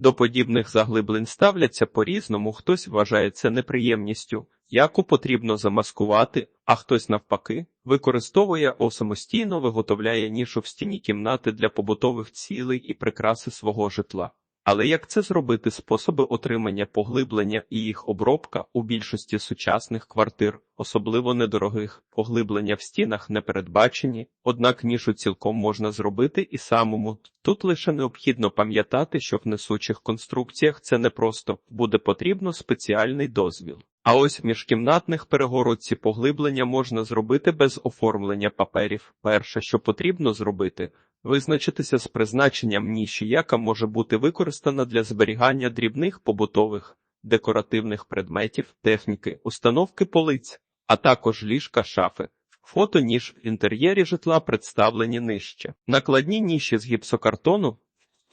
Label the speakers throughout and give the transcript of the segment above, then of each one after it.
Speaker 1: До подібних заглиблень ставляться по-різному, хтось вважає це неприємністю, яку потрібно замаскувати, а хтось навпаки використовує о самостійно виготовляє нішу в стіні кімнати для побутових цілей і прикраси свого житла. Але як це зробити? Способи отримання поглиблення і їх обробка у більшості сучасних квартир, особливо недорогих, поглиблення в стінах не передбачені, однак нішу цілком можна зробити і самому. Тут лише необхідно пам'ятати, що в несучих конструкціях це не просто буде потрібно спеціальний дозвіл. А ось в міжкімнатних перегородці поглиблення можна зробити без оформлення паперів. Перше, що потрібно зробити, визначитися з призначенням ніші, яка може бути використана для зберігання дрібних побутових, декоративних предметів, техніки, установки полиць, а також ліжка шафи. Фото ніж в інтер'єрі житла представлені нижче. Накладні ніші з гіпсокартону.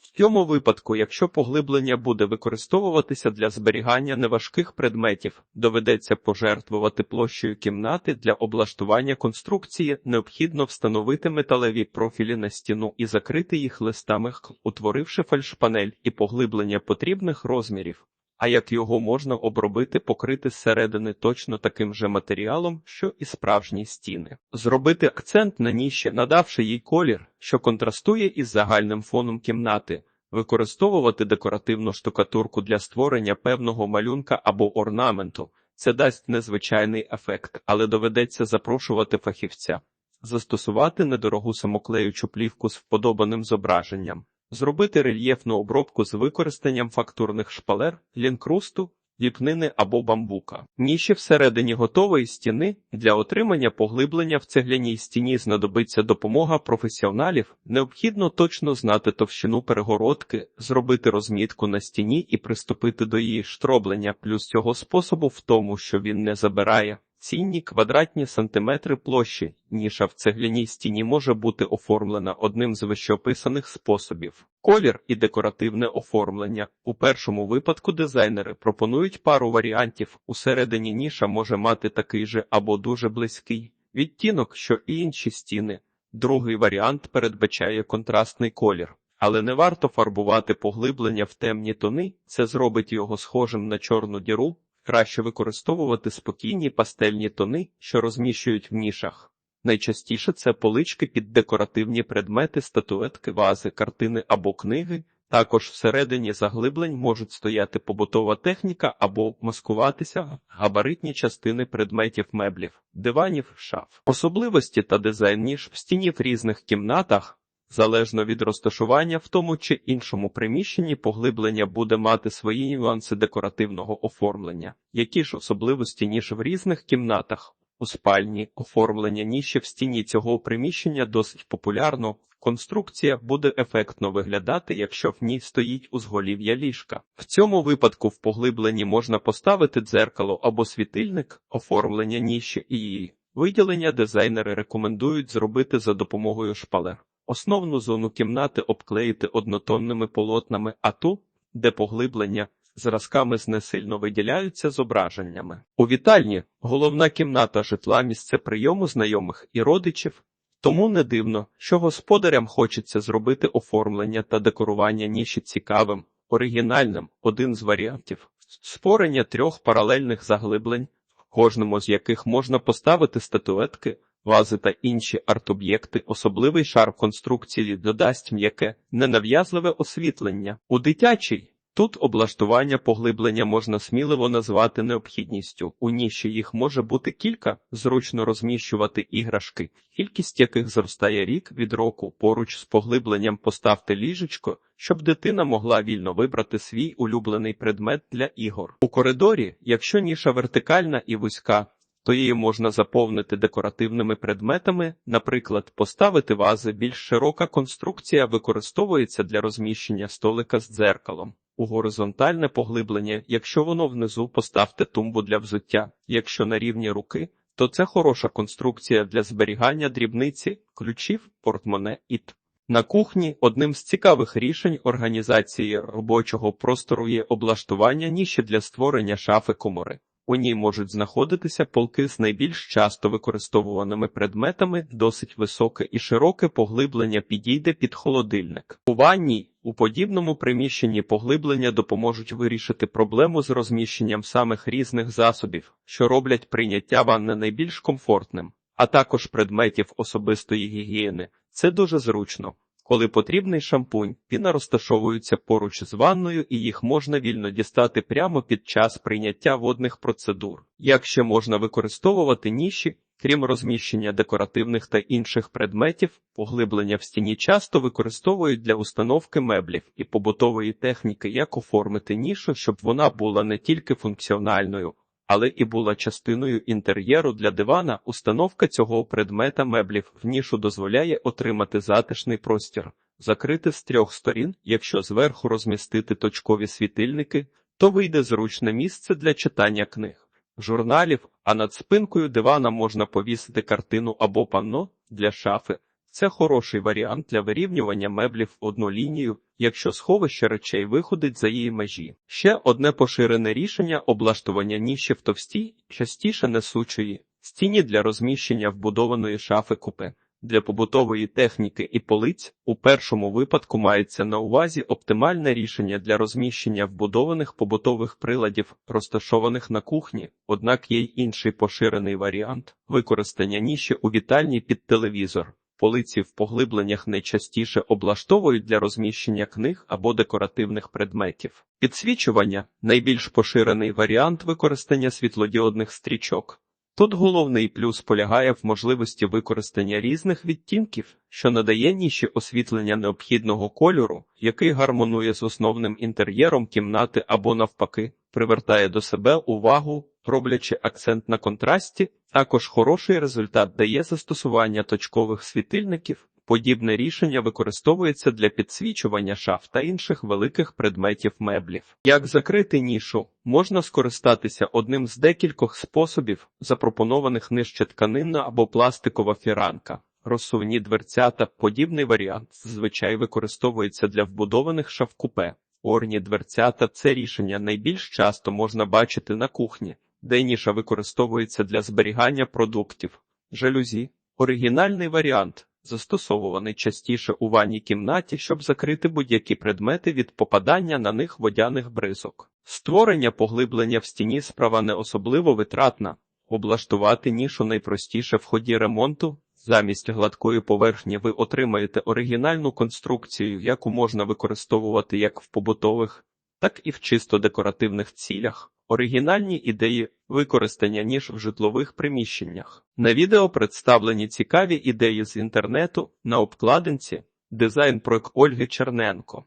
Speaker 1: В цьому випадку, якщо поглиблення буде використовуватися для зберігання неважких предметів, доведеться пожертвувати площею кімнати для облаштування конструкції, необхідно встановити металеві профілі на стіну і закрити їх листами, утворивши фальшпанель і поглиблення потрібних розмірів. А як його можна обробити, покрити зсередини точно таким же матеріалом, що і справжні стіни, зробити акцент на ніші, надавши їй колір, що контрастує із загальним фоном кімнати, використовувати декоративну штукатурку для створення певного малюнка або орнаменту. Це дасть незвичайний ефект, але доведеться запрошувати фахівця, застосувати недорогу самоклеючу плівку з вподобаним зображенням. Зробити рельєфну обробку з використанням фактурних шпалер, лінкрусту, ліпнини або бамбука. Ніші всередині готової стіни для отримання поглиблення в цегляній стіні знадобиться допомога професіоналів. Необхідно точно знати товщину перегородки, зробити розмітку на стіні і приступити до її штроблення. Плюс цього способу в тому, що він не забирає. Цінні квадратні сантиметри площі, ніша в цегляній стіні може бути оформлена одним з вищеописаних способів. Колір і декоративне оформлення. У першому випадку дизайнери пропонують пару варіантів. Усередині ніша може мати такий же або дуже близький відтінок, що і інші стіни. Другий варіант передбачає контрастний колір. Але не варто фарбувати поглиблення в темні тони, це зробить його схожим на чорну діру. Краще використовувати спокійні пастельні тони, що розміщують в нішах. Найчастіше це полички під декоративні предмети, статуетки, вази, картини або книги. Також всередині заглиблень можуть стояти побутова техніка або маскуватися габаритні частини предметів меблів, диванів, шаф. Особливості та дизайн ніж в стіні в різних кімнатах Залежно від розташування в тому чи іншому приміщенні, поглиблення буде мати свої нюанси декоративного оформлення, які ж особливості ніж в різних кімнатах. У спальні оформлення ніші в стіні цього приміщення досить популярно. Конструкція буде ефектно виглядати, якщо в ній стоїть узголів'я ліжка. В цьому випадку в поглибленні можна поставити дзеркало або світильник, оформлення ніші і її виділення дизайнери рекомендують зробити за допомогою шпалер. Основну зону кімнати обклеїти однотонними полотнами, а ту, де поглиблення, зразками знесильно виділяються зображеннями. У вітальні головна кімната житла місце прийому знайомих і родичів, тому не дивно, що господарям хочеться зробити оформлення та декорування ніші цікавим, оригінальним, один з варіантів створення трьох паралельних заглиблень, кожному з яких можна поставити статуетки вази та інші арт-об'єкти, особливий шар конструкції додасть м'яке, ненав'язливе освітлення. У дитячій тут облаштування поглиблення можна сміливо назвати необхідністю. У ніші їх може бути кілька, зручно розміщувати іграшки, кількість яких зростає рік від року. Поруч з поглибленням поставте ліжечко, щоб дитина могла вільно вибрати свій улюблений предмет для ігор. У коридорі, якщо ніша вертикальна і вузька, то її можна заповнити декоративними предметами, наприклад, поставити вази. Більш широка конструкція використовується для розміщення столика з дзеркалом. У горизонтальне поглиблення, якщо воно внизу, поставте тумбу для взуття, якщо на рівні руки, то це хороша конструкція для зберігання дрібниці, ключів, портмоне і т. На кухні одним з цікавих рішень організації робочого простору є облаштування ніші для створення шафи комори. У ній можуть знаходитися полки з найбільш часто використовуваними предметами, досить високе і широке поглиблення підійде під холодильник. У ванній у подібному приміщенні поглиблення допоможуть вирішити проблему з розміщенням самих різних засобів, що роблять прийняття ванни найбільш комфортним, а також предметів особистої гігієни. Це дуже зручно. Коли потрібний шампунь, піна розташовується поруч з ванною і їх можна вільно дістати прямо під час прийняття водних процедур. Як ще можна використовувати ніші, крім розміщення декоративних та інших предметів, поглиблення в стіні часто використовують для установки меблів і побутової техніки, як оформити нішу, щоб вона була не тільки функціональною, але і була частиною інтер'єру для дивана. Установка цього предмета меблів в нішу дозволяє отримати затишний простір, закрити з трьох сторін, якщо зверху розмістити точкові світильники, то вийде зручне місце для читання книг, журналів, а над спинкою дивана можна повісити картину або панно для шафи. Це хороший варіант для вирівнювання меблів в одну лінію, якщо сховище речей виходить за її межі. Ще одне поширене рішення облаштування ніші в товстій, частіше несучої, стіні для розміщення вбудованої шафи купе. Для побутової техніки і полиць у першому випадку мається на увазі оптимальне рішення для розміщення вбудованих побутових приладів, розташованих на кухні, однак є й інший поширений варіант використання ніші у вітальні під телевізор. Полиці в поглибленнях найчастіше облаштовують для розміщення книг або декоративних предметів. Підсвічування найбільш поширений варіант використання світлодіодних стрічок. Тут головний плюс полягає в можливості використання різних відтінків, що надає ніші освітлення необхідного кольору, який гармонує з основним інтер'єром кімнати або навпаки, привертає до себе увагу, роблячи акцент на контрасті. Також хороший результат дає застосування точкових світильників. Подібне рішення використовується для підсвічування шаф та інших великих предметів меблів. Як закрити нішу, можна скористатися одним з декількох способів, запропонованих нижче тканинна або пластикова фіранка. Розсувні дверцята, подібний варіант, зазвичай використовується для вбудованих шаф-купе. Орні дверцята це рішення найбільш часто можна бачити на кухні, де ніша використовується для зберігання продуктів. Жалюзі оригінальний варіант застосовуваний частіше у ванній кімнаті, щоб закрити будь-які предмети від попадання на них водяних бризок. Створення поглиблення в стіні справа не особливо витратна. Облаштувати нішу найпростіше в ході ремонту. Замість гладкої поверхні ви отримаєте оригінальну конструкцію, яку можна використовувати як в побутових, так і в чисто декоративних цілях. Оригінальні ідеї використання ніж в житлових приміщеннях. На відео представлені цікаві ідеї з інтернету на обкладинці, дизайн проект Ольги Черненко.